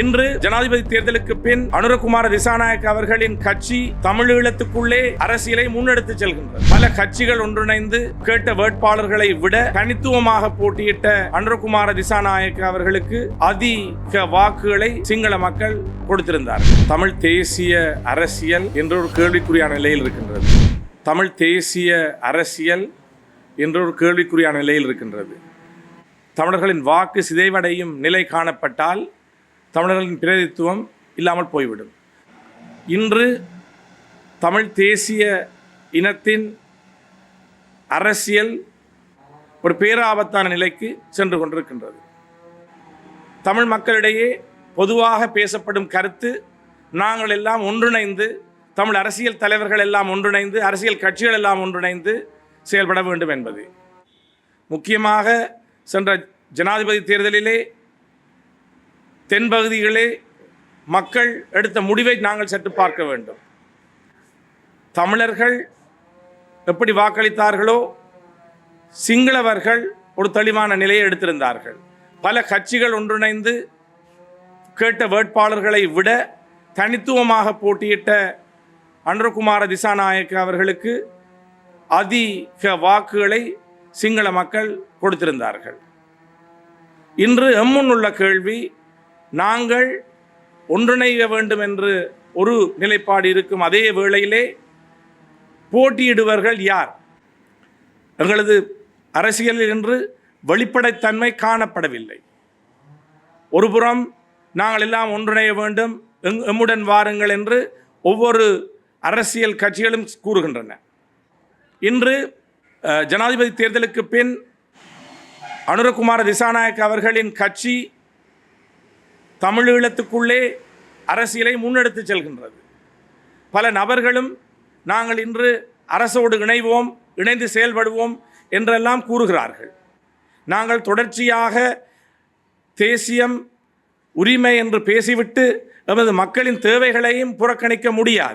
இன்று ஜனாதிபதி தேர்தலுக்கு பின் அனுரகுமார திசாநாயக் அவர்களின் கட்சி தமிழீழத்துக்குள்ளே அரசியலை முன்னெடுத்து செல்கின்றது. பல கட்சிகள் ஒன்றிணைந்து கேட்ட வேட்பாளர்களை விட தனித்துவமாக போட்டியிட்ட அனுரகுமார திசாநாயக் அவர்களுக்கு அதிக வாக்குகளை சிங்கள மக்கள் கொடுத்திருந்தார் தமிழ் தேசிய அரசியல் என்ற ஒரு கேள்விக்குறியான நிலையில் இருக்கின்றது. தமிழ் தேசிய அரசியல் என்ற ஒரு கேள்விக்குறியான நிலையில் இருக்கின்றது. தமிழர்களின் வாக்கு சிதைவடையும் நிலை காணப்பட்டால் தமிழர்களின் பிரதித்துவம் இல்லாமல் போய்விடும். இன்று தமிழ் தேசிய இனத்தின் அரசியல் ஒரு பேராபத்தான நிலைக்கு சென்று கொண்டிருக்கின்றது. தமிழ் மக்களிடையே பொதுவாக பேசப்படும் கருத்து நாங்கள் எல்லாம் ஒன்றிணைந்து தமிழ் அரசியல் தலைவர்கள் எல்லாம் ஒன்றிணைந்து அரசியல் கட்சிகள் எல்லாம் ஒன்றிணைந்து செயல்பட வேண்டும் என்பது. முக்கியமாக சென்ற ஜனாதிபதி தேர்தலிலே தென்பகுதிகளே மக்கள் எடுத்த முடிவை நாங்கள் சற்று பார்க்க வேண்டும். தமிழர்கள் எப்படி வாக்களித்தார்களோ சிங்களவர்கள் ஒரு தெளிவான நிலையை எடுத்திருந்தார்கள். பல கட்சிகள் ஒன்றிணைந்து கேட்ட வேட்பாளர்களை விட தனித்துவமாக போட்டியிட்ட அன்றகுமார திசாநாயக்க அவர்களுக்கு அதிக வாக்குகளை சிங்கள மக்கள் கொடுத்திருந்தார்கள். இன்று எம்முன் உள்ள கேள்வி நாங்கள் ஒன்றிணைய வேண்டும் என்று ஒரு நிலைப்பாடு இருக்கும். அதே வேளையிலே போட்டியிடுவர்கள் யார்? எங்களது அரசியலில் இன்று வெளிப்படைத்தன்மை காணப்படவில்லை. ஒருபுறம் நாங்கள் எல்லாம் ஒன்றிணைய வேண்டும். எங்- எம்முடன் வாருங்கள் என்று ஒவ்வொரு அரசியல் கட்சிகளும் கூறுகின்றன. இன்று ஜனாதிபதி தேர்தலுக்கு பின் அனுரகுமார திசாநாயக் அவர்களின் கட்சி தமிழீழத்துக்குள்ளே அரசியலை முன்னெடுத்து செல்கின்றது. பல நபர்களும் நாங்கள் இன்று அரசோடு இணைவோம் இணைந்து செயல்படுவோம் என்றெல்லாம் கூறுகிறார்கள். நாங்கள் தொடர்ச்சியாக தேசியம் உரிமை என்று பேசிவிட்டு எமது மக்களின் தேவைகளையும் புறக்கணிக்க முடியாது.